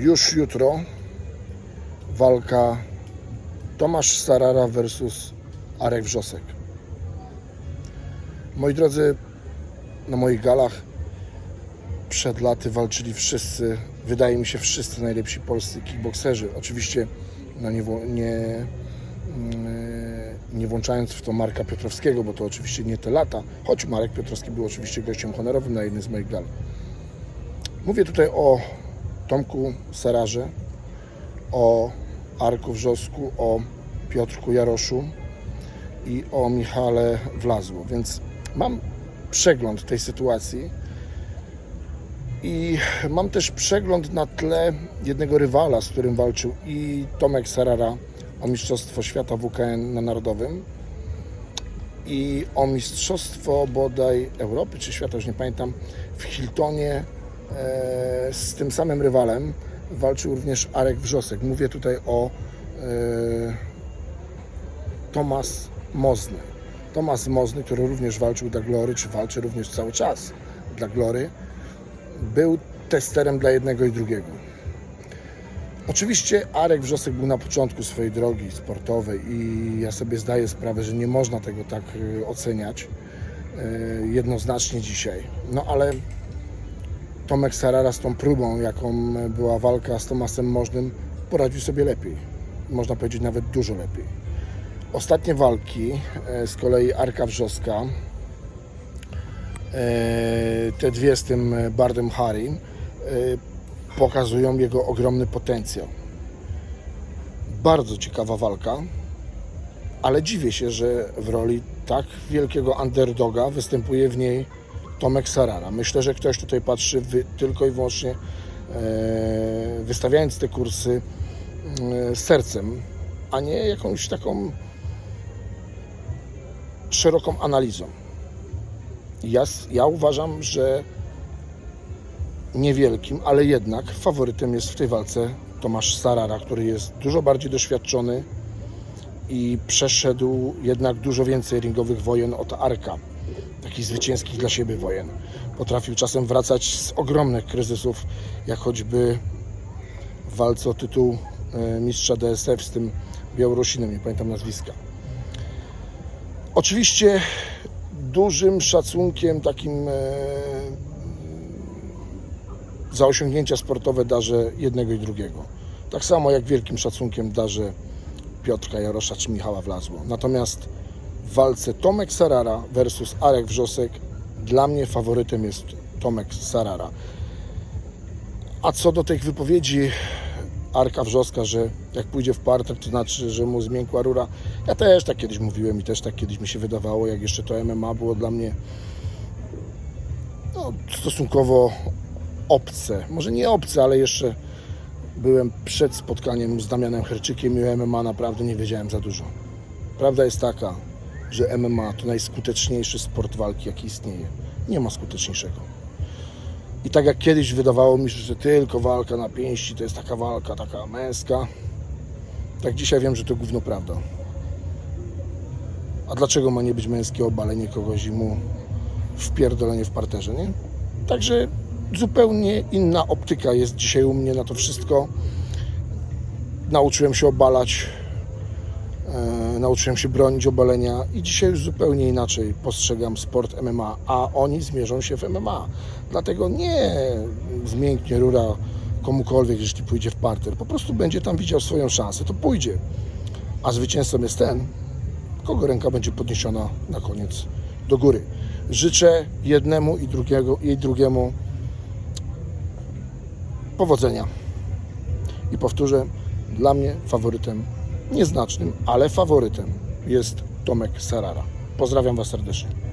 Już jutro walka Tomasz Starara versus Arek Wrzosek. Moi drodzy, na moich galach przed laty walczyli wszyscy, wydaje mi się, wszyscy najlepsi polscy kickbokserzy. Oczywiście no nie, nie, mm, nie włączając w to Marka Piotrowskiego, bo to oczywiście nie te lata, choć Marek Piotrowski był oczywiście gościem honorowym na jednym z moich gal. Mówię tutaj o Tomku Sararze, o Arku Wrzosku, o Piotrku Jaroszu i o Michale Wlazło. Więc mam przegląd tej sytuacji i mam też przegląd na tle jednego rywala, z którym walczył i Tomek Sarara o Mistrzostwo Świata WKN na Narodowym i o Mistrzostwo bodaj Europy czy Świata, już nie pamiętam, w Hiltonie z tym samym rywalem walczył również Arek Wrzosek. Mówię tutaj o e, Tomasz Mozny. Tomasz Mozny, który również walczył dla Glory, czy walczy również cały czas dla Glory, był testerem dla jednego i drugiego. Oczywiście Arek Wrzosek był na początku swojej drogi sportowej i ja sobie zdaję sprawę, że nie można tego tak y, oceniać jednoznacznie dzisiaj. No ale Tomek Sarara z tą próbą, jaką była walka z Tomasem Możnym, poradził sobie lepiej. Można powiedzieć nawet dużo lepiej. Ostatnie walki e, z kolei Arka Wrzoska, e, te dwie z tym Bardem Harim, e, pokazują jego ogromny potencjał. Bardzo ciekawa walka, ale dziwię się, że w roli tak wielkiego underdoga występuje w niej Tomek Sarara. Myślę, że ktoś tutaj patrzy tylko i wyłącznie e, wystawiając te kursy e, sercem, a nie jakąś taką szeroką analizą. Ja, ja uważam, że niewielkim, ale jednak faworytem jest w tej walce Tomasz Sarara, który jest dużo bardziej doświadczony i przeszedł jednak dużo więcej ringowych wojen od Arka, takich zwycięskich dla siebie wojen. Potrafił czasem wracać z ogromnych kryzysów, jak choćby w walce o tytuł e, mistrza DSF z tym Białorusinem, nie pamiętam nazwiska. Oczywiście dużym szacunkiem takim e, za osiągnięcia sportowe darzę jednego i drugiego. Tak samo jak wielkim szacunkiem darzę Piotrka Jarosza czy Michała Wlazło. Natomiast w walce Tomek Sarara versus Arek Wrzosek dla mnie faworytem jest Tomek Sarara. A co do tych wypowiedzi Arka Wrzoska, że jak pójdzie w parter, to znaczy, że mu zmiękła rura. Ja też tak kiedyś mówiłem i też tak kiedyś mi się wydawało, jak jeszcze to MMA było dla mnie no, stosunkowo obce. Może nie obce, ale jeszcze byłem przed spotkaniem z Damianem Herczykiem i MMA naprawdę nie wiedziałem za dużo. Prawda jest taka, że MMA to najskuteczniejszy sport walki, jaki istnieje. Nie ma skuteczniejszego. I tak jak kiedyś wydawało mi się, że tylko walka na pięści to jest taka walka, taka męska, tak dzisiaj wiem, że to gówno prawda. A dlaczego ma nie być męskie obalenie kogoś i mu wpierdolenie w parterze, nie? Także zupełnie inna optyka jest dzisiaj u mnie na to wszystko. Nauczyłem się obalać, nauczyłem się bronić obalenia i dzisiaj już zupełnie inaczej postrzegam sport MMA, a oni zmierzą się w MMA. Dlatego nie zmięknie rura komukolwiek, jeśli pójdzie w parter. Po prostu będzie tam widział swoją szansę, to pójdzie. A zwycięzcą jest ten, kogo ręka będzie podniesiona na koniec do góry. Życzę jednemu i drugiego, i drugiemu powodzenia. I powtórzę, dla mnie faworytem nieznacznym, ale faworytem jest Tomek Sarara. Pozdrawiam Was serdecznie.